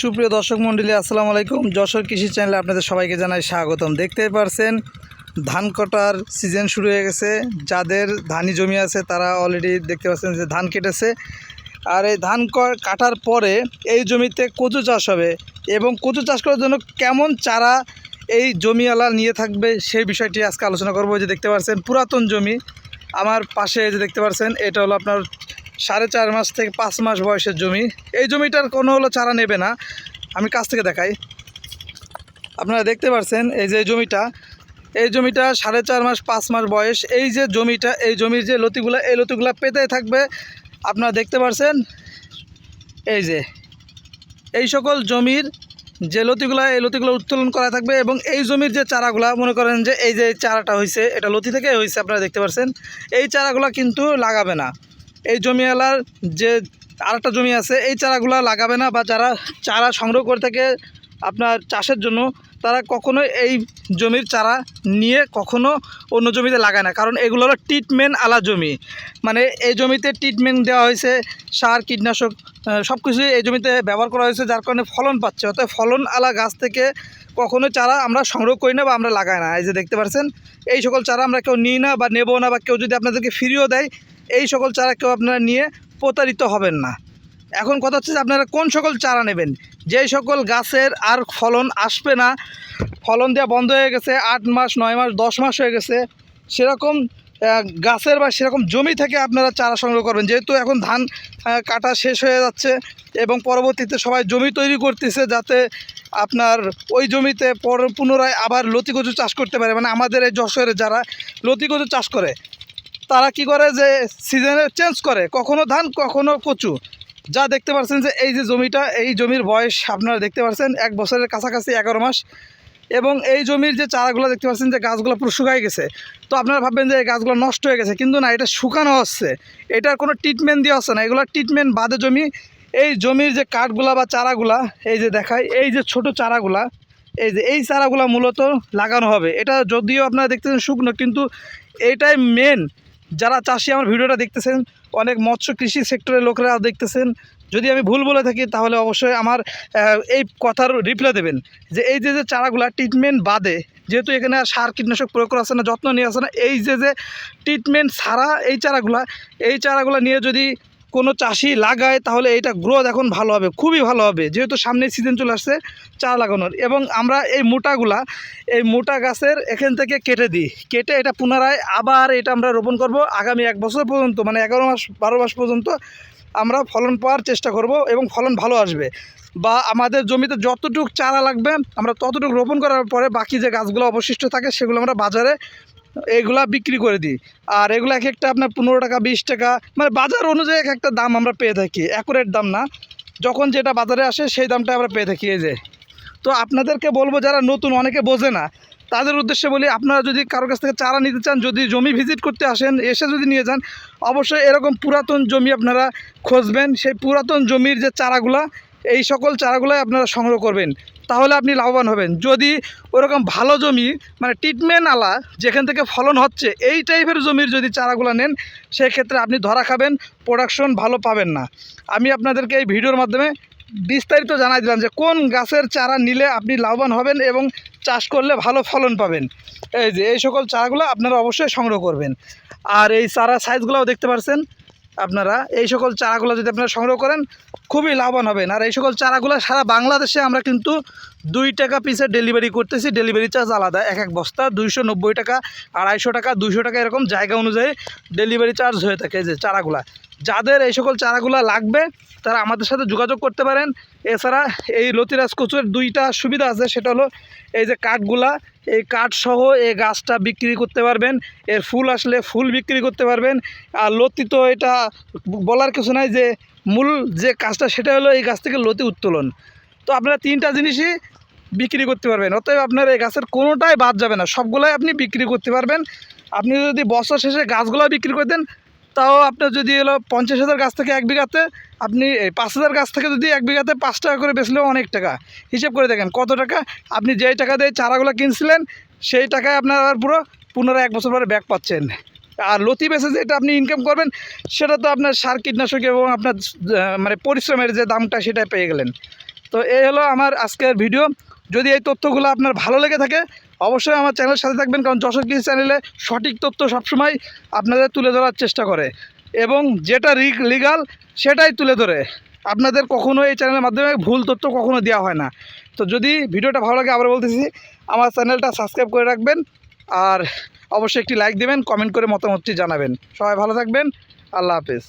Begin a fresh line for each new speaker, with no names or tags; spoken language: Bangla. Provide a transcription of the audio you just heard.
সুপ্রিয় দর্শক মণ্ডলী আসসালামু আলাইকুম। যশোর কৃষি চ্যানেলে আপনাদের সবাইকে জানাই স্বাগতম। দেখতেই পারছেন, ধান কাটার সিজন শুরু হয়ে গেছে। যাদের ধানি জমি আছে, তারা অলরেডি দেখতে পাচ্ছেন যে ধান কেটেছে। আর এই ধান কাটার পরে এই জমিতে কচু চাষ হবে এবং কচু চাষ করার জন্য কেমন চারা এই জমিওয়ালা নিয়ে থাকবে সেই বিষয়টি আজকে আলোচনা করব। যে দেখতে পাচ্ছেন পুরাতন জমি। আমার পাশে যে দেখতে পাচ্ছেন এটা হলো আপনার সাড়ে চার মাস থেকে পাঁচ মাস বয়সের জমি। এই জমিটার কোনো হলো চারা নেবে না। আমি কাছ থেকে দেখাই। আপনারা দেখতে পাচ্ছেন এই যে জমিটা। এই জমিটা সাড়ে চার মাস, পাঁচ মাস বয়স। এই যে জমিটা, এই জমির যে লতিগুলা, এই লতিগুলা পেতে থাকবে। আপনারা দেখতে পাচ্ছেন এই যে। এই সকল জমির যে লতিগুলা, এই লতিগুলো উত্তোলন করা থাকবে এবং এই জমির যে চারাগুলা, মনে করেন যে এই যে চারাটা হয়েছে এটা লতি থেকে হয়েছে আপনারা দেখতে পাচ্ছেন এই চারাগুলা কিন্তু লাগাবে না। এই জমিওয়ালার যে আরেকটা জমি আছে, এই চারাগুলা লাগাবে না বা যারা চারা সংগ্রহ করে থাকে আপনার চাষের জন্য, তারা কখনো এই জমির চারা নিয়ে কখনো অন্য জমিতে লাগায় না। কারণ এগুলো হলো ট্রিটমেন্ট আলা জমি। মানে এই জমিতে ট্রিটমেন্ট দেওয়া হয়েছে, সার, কীটনাশক সব কিছুই এই জমিতে ব্যবহার করা হয়েছে, যার কারণে ফলন পাচ্ছে। অর্থাৎ ফলন আলা গাছ থেকে কখনো চারা আমরা সংগ্রহ করি না বা আমরা লাগাই না। এই যে দেখতে পাচ্ছেন এই সকল চারা আমরা কেউ নিই না বা নেব না বা কেউ যদি আপনাদেরকে ফ্রিও দেয় এই সকল চারা কেউ আপনারা নিয়ে প্রতারিত হবেন না। এখন কথা হচ্ছে যে আপনারা কোন সকল চারা নেবেন? যেই সকল গাছের আর ফলন আসবে না, ফলন দেওয়া বন্ধ হয়ে গেছে, আট মাস, নয় মাস, দশ মাস হয়ে গেছে, সেরকম গাছের বা সেরকম জমি থেকে আপনারা চারা সংগ্রহ করবেন। যেহেতু এখন ধান কাটা শেষ হয়ে যাচ্ছে এবং পরবর্তীতে সবাই জমি তৈরি করতেছে যাতে আপনার ওই জমিতে পর, পুনরায় আবার লতি কচু চাষ করতে পারে। মানে আমাদের এই যশোরে যারা লতি কচু চাষ করে তারা কি করে যে সিজনে চেঞ্জ করে? কখনো ধান, কখনো কচু। যা দেখতে পাচ্ছেন যে এই যে জমিটা, এই জমির বয়স আপনারা দেখতে পাচ্ছেন এক বছরের কাছাকাছি এগারো মাস। এবং এই জমির যে চারাগুলো দেখতে পাচ্ছেন যে গাছগুলো পুরো শুকায় গেছে। তো আপনারা ভাববেন যে এই গাছগুলো নষ্ট হয়ে গেছে, কিন্তু না, এটা শুকানো হচ্ছে। এটার কোনো ট্রিটমেন্ট দেওয়া হচ্ছে না। এগুলো ট্রিটমেন্ট বাদে জমি, এই জমির যে কাঠগুলা বা চারাগুলা, এই যে দেখায় এই যে ছোট চারাগুলা, এই যে এই চারাগুলা মূলত লাগানো হবে। এটা যদিও আপনারা দেখতেছেন শুকনো, কিন্তু এটাই মেন যারা চাষি আমার ভিডিওটা দেখতেছেন, অনেক মৎস্য কৃষি সেক্টরের লোকেরা দেখতেছেন, যদি আমি ভুল বলে থাকি তাহলে অবশ্যই আমার এই কথার রিপ্লাই দেবেন। যে এই যে যে চারাগুলা ট্রিটমেন্ট বাদে, যেহেতু এখানে আর সার কীটনাশক প্রয়োগ করা আছে না, যত্ন নিয়ে আসে না, এই যে যে ট্রিটমেন্ট ছাড়া এই চারাগুলা এই চারাগুলা নিয়ে যদি কোনো চাষি লাগায়, তাহলে এটা গ্রোথ এখন ভালো হবে, খুবই ভালো হবে। যেহেতু সামনে সিজন চলে আসছে, চারা লাগানোর। এবং আমরা এই মোটাগুলা, এই মোটা গাছের এখান থেকে কেটে দিই। কেটে এটা পুনরায় আবার এটা আমরা রোপণ করব। আগামী এক বছর পর্যন্ত মানে এগারো মাস, বারো মাস পর্যন্ত আমরা ফলন পাওয়ার চেষ্টা করব এবং ফলন ভালো আসবে। বা আমাদের জমিতে যতটুকু চারা লাগবে, আমরা ততটুকু রোপণ করার পরে বাকি যে গাছগুলো অবশিষ্ট থাকে, সেগুলো আমরা বাজারে এগুলা বিক্রি করে দিই। আর এগুলো এক একটা আপনার পনেরো টাকা, বিশ টাকা মানে বাজার অনুযায়ী এক একটা দাম আমরা পেয়ে থাকি। অ্যাকুরেট দাম না। যখন যেটা বাজারে আসে, সেই দামটা আমরা পেয়ে থাকি, এই যে। তো আপনাদেরকে বলব, যারা নতুন, অনেকে বোঝে না। তাদের উদ্দেশ্যে বলি, আপনারা যদি কারোর কাছ থেকে চারা নিতে চান, যদি জমি ভিজিট করতে আসেন, এসে যদি নিয়ে যান, অবশ্যই এরকম পুরাতন জমি আপনারা খুঁজবেন। সেই পুরাতন জমির যে চারাগুলা, এই সকল চারাগুলাই আপনারা সংগ্রহ করবেন। তাহলে আপনি লাভবান হবেন। যদি ওরকম ভালো জমি মানে ট্রিটমেন্ট আলা যেখান থেকে ফলন হচ্ছে, এই টাইপের জমির যদি চারাগুলো নেন, সেক্ষেত্রে আপনি ধরা খাবেন প্রোডাকশন ভালো পাবেন না। আমি আপনাদেরকে এই ভিডিওর মাধ্যমে বিস্তারিত জানাই দিলাম যে কোন গাছের চারা নিলে আপনি লাভবান হবেন এবং চাষ করলে ভালো ফলন পাবেন। এই যে এই সকল চারাগুলো আপনারা অবশ্যই সংগ্রহ করবেন। আর এই চারা সাইজগুলোও দেখতে পাচ্ছেন আপনারা এই সকল চারাগুলো যদি আপনারা সংগ্রহ করেন, খুবই লাভবান হবেন। আর এই সকল চারাগুলো সারা বাংলাদেশে আমরা কিন্তু দুই টাকা পিসের ডেলিভারি করতেছি। ডেলিভারি চার্জ আলাদা, এক এক বস্তা, দুইশো নব্বই টাকা, আড়াইশো টাকা দুশো টাকা এরকম জায়গা অনুযায়ী ডেলিভারি চার্জ হয়ে থাকে যে চারাগুলা। যাদের এই সকল চারাগুলা লাগবে, তারা আমাদের সাথে যোগাযোগ করতে পারেন। এছাড়া এই লতিরাজ কচুর দুইটা সুবিধা আছে, সেটা হলো এই যে কাঠগুলা, এই কাঠ সহ এই গাছটা বিক্রি করতে পারবেন। এর ফুল আসলে ফুল বিক্রি করতে পারবেন। আর লতি তো এটা বলার কিছু নাই যে মূল যে কাজটা, সেটা হলো এই গাছ থেকে লতি উত্তোলন। তো আপনারা তিনটা জিনিসই বিক্রি করতে পারবেন। অতএব আপনার এই গাছের কোনোটাই বাদ যাবে না। সবগুলাই আপনি বিক্রি করতে পারবেন। আপনি যদি বছর শেষে গাছগুলো বিক্রি করে দেন তাও আপনার যদি হলো পঞ্চাশ হাজার গাছ থেকে এক বিঘাতে, আপনি পাঁচ হাজার গাছ থেকে যদি এক বিঘাতে পাঁচ টাকা করে বেচলেও অনেক টাকা। হিসেব করে দেখেন কত টাকা? আপনি যেই টাকা দিয়ে চারাগুলো কিনছিলেন, সেই টাকায় আপনার আবার পুরো পুনরায় এক বছর পরে ব্যাক পাচ্ছেন। আর লতি বেসে যেটা আপনি ইনকাম করবেন, সেটা তো আপনার সার, কীটনাশক এবং আপনার মানে পরিশ্রমের যে দামটা সেটা পেয়ে গেলেন। তো এই হলো আমার আজকের ভিডিও। যদি এই তথ্যগুলো আপনার ভালো লেগে থাকে অবশ্যই আমার চ্যানেলের সাথে থাকবেন, কারণ যশোর কৃষি চ্যানেলে সঠিক তথ্য সবসময় আপনাদের তুলে ধরার চেষ্টা করে। এবং যেটা লিগাল সেটাই তুলে ধরে। আপনাদের কখনো এই চ্যানেলের মাধ্যমে ভুল তথ্য কখনো দেওয়া হয় না। তো যদি ভিডিওটা ভালো লাগে আবার বলতেছি, আমার চ্যানেলটা সাবস্ক্রাইব করে রাখবেন, আর অবশ্যই একটি লাইক দেবেন কমেন্ট করে মতামতটি জানাবেন। সবাই ভালো থাকবেন, আল্লাহ হাফেজ।